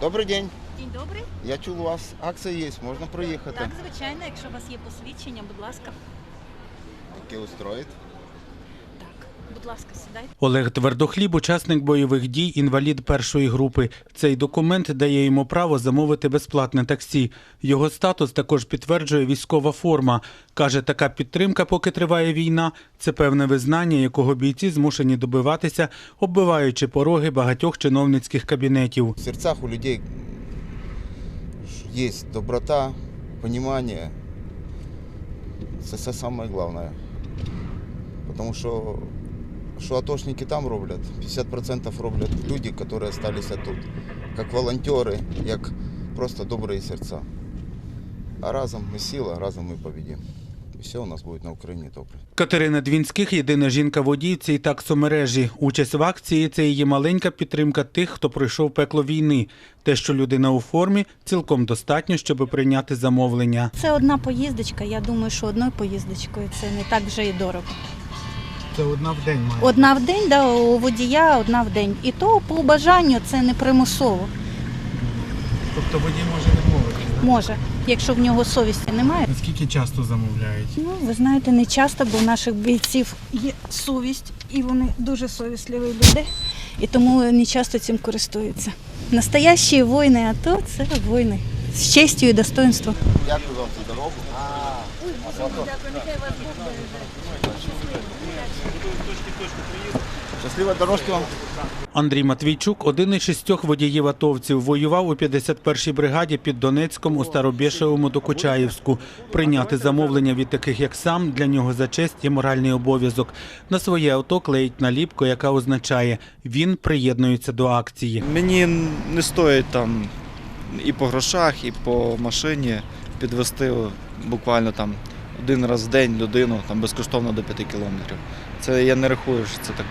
Добрий день. День добрий. Я чув, у вас акція є, можна проїхати. Так, звичайно, якщо у вас є посвідчення, будь ласка. Таке устроїть. Будь ласка, сідайте. Олег Твердохліб, учасник бойових дій, інвалід першої групи. Цей документ дає йому право замовити безплатне таксі. Його статус також підтверджує військова форма. Каже, така підтримка, поки триває війна, це певне визнання, якого бійці змушені добиватися, оббиваючи пороги багатьох чиновницьких кабінетів. В серцях у людей є доброта, розуміння. Це все саме головне. Тому що що атошники там роблять, 50% роблять люди, які залишилися тут. Як волонтери, як просто добрі серця. А разом ми сила, разом ми побідемо. Все у нас буде на Україні добре. Катерина Двінських – єдина жінка-водій в цій таксомережі. Участь в акції – це її маленька підтримка тих, хто пройшов пекло війни. Те, що людина у формі, цілком достатньо, щоб прийняти замовлення. Це одна поїздочка. Я думаю, що одною поїздочкою це не так вже і дорого. Це одна в день має. Одна в день, да, у водія одна в день. І то по бажанню це не примусово. Тобто водій може відмовити. Може, якщо в нього совісті немає. Наскільки часто замовляють? Ну, ви знаєте, не часто, бо у наших бійців є совість, і вони дуже совісливі люди, і тому не часто цим користуються. Настоящі воїни, а то це воїни з честю і достоинством. Дякую вам за дорогу. Щаслива дорожки вам. Андрій Матвійчук – один із шістьох водіїв-атовців. Воював у 51-й бригаді під Донецьком у Старобєшевому до Кучаївську. Прийняти замовлення від таких, як сам, для нього за честь і моральний обов'язок. На своє авто клеїть наліпку, яка означає «Він приєднується до акції». Мені не стоїть там і по грошах, і по машині підвести буквально там один раз в день людину там безкоштовно до 5 кілометрів. Це я не рахую, що це так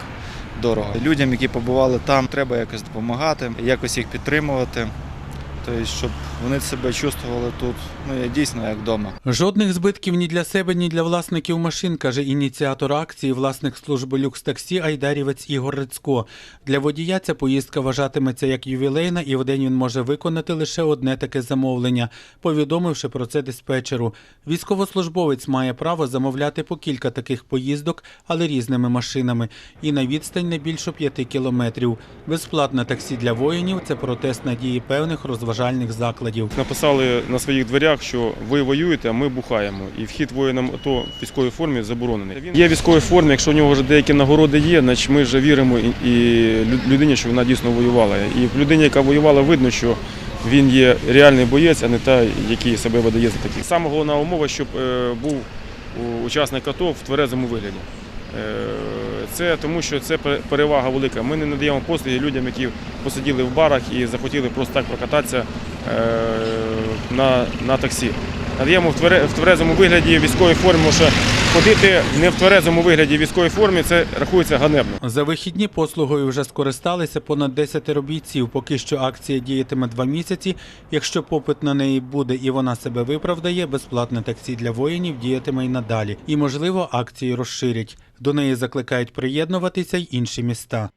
дорого. Людям, які побували там, треба якось допомагати, якось їх підтримувати. Тобто, щоб вони себе чувствували тут ну, дійсно як вдома. Жодних збитків ні для себе, ні для власників машин, каже ініціатор акції, власник служби люкс-таксі Айдарівець Ігор Рицько. Для водія ця поїздка вважатиметься як ювілейна, і в день він може виконати лише одне таке замовлення, повідомивши про це диспетчеру. Військовослужбовець має право замовляти по кілька таких поїздок, але різними машинами, і на відстань не більше п'яти кілометрів. Безплатне таксі для воїнів це протест надії певних розважальних закладів. Написали на своїх дверях, що ви воюєте, а ми бухаємо. І вхід воїнам АТО в військовій формі заборонений. Він є військовій формі, якщо в нього вже деякі нагороди є, значить ми вже віримо і, людині, що вона дійсно воювала. І в людині, яка воювала, видно, що він є реальний боєць, а не та, який себе видає за такий. Саме головна умова, щоб е, був учасник АТО в тверезому вигляді. Це тому, що це пе- перевага велика. Ми не надаємо послуги людям, які посиділи в барах і захотіли просто так прокататися е, на, на таксі. Надаємо в, тверезому вигляді військовій формі, що ходити не в тверезому вигляді військовій формі це рахується ганебно. За вихідні послугою вже скористалися понад 10 бійців. Поки що акція діятиме два місяці. Якщо попит на неї буде і вона себе виправдає, безплатне таксі для воїнів діятиме й надалі. І, можливо, акції розширять. До неї закликають приєднуватися й інші міста.